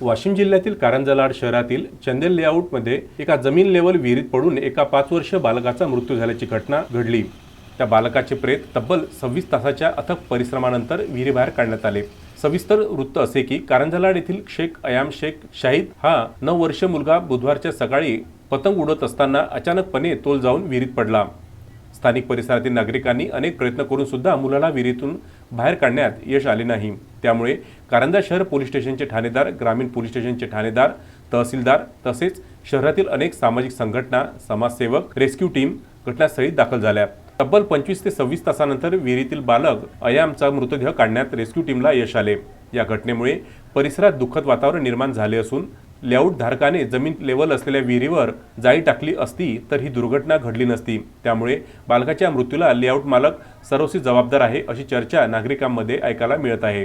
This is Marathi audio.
वाशिम जिल्ह्यातील कारंजलाड शहरातील चंदेल लेआउटमध्ये एका जमीन लेवल विहिरीत पडून एका पाच वर्ष बालकाचा मृत्यू झाल्याची घटना घडली. त्या बालकाचे प्रेत तब्बल सव्वीस तासाच्या अथक परिश्रमानंतर विहिरीबाहेर काढण्यात आले. सविस्तर वृत्त असे की कारंजलाड येथील शेख अयाम शेख शाहिद हा नऊ वर्ष मुलगा बुधवारच्या सकाळी पतंग उडत असताना अचानकपणे तोल जाऊन विहिरीत पडला. स्थानिक परिसरातील नागरिकांनी अनेक प्रयत्न करून सुद्धा मुलाला विहिरीतून बाहेर काढण्यात यश आले नाही. त्यामुळे कारंजा शहर पोलीस स्टेशनचे ठाणेदार ग्रामीण पोलीस स्टेशनचे ठाणेदार तहसीलदार तसेच शहरातील अनेक सामाजिक संघटना समाजसेवक रेस्क्यू टीम घटनास्थळी दाखल झाल्या. तब्बल पंचवीस ते सव्वीस तासानंतर विहिरीतील बालक अयामचा मृतदेह काढण्यात रेस्क्यू टीमला यश आले. या घटनेमुळे परिसरात दुःखद वातावरण निर्माण झाले असून लेआउट धारकाने जमीन लेवल असलेल्या विहिरीवर जाळी टाकली असती तर ही दुर्घटना घडली नसती. त्यामुळे बालकाच्या मृत्यूला लेआउट मालक सर्वस्वी जबाबदार आहे अशी चर्चा नागरिकांमध्ये ऐकायला मिळत आहे.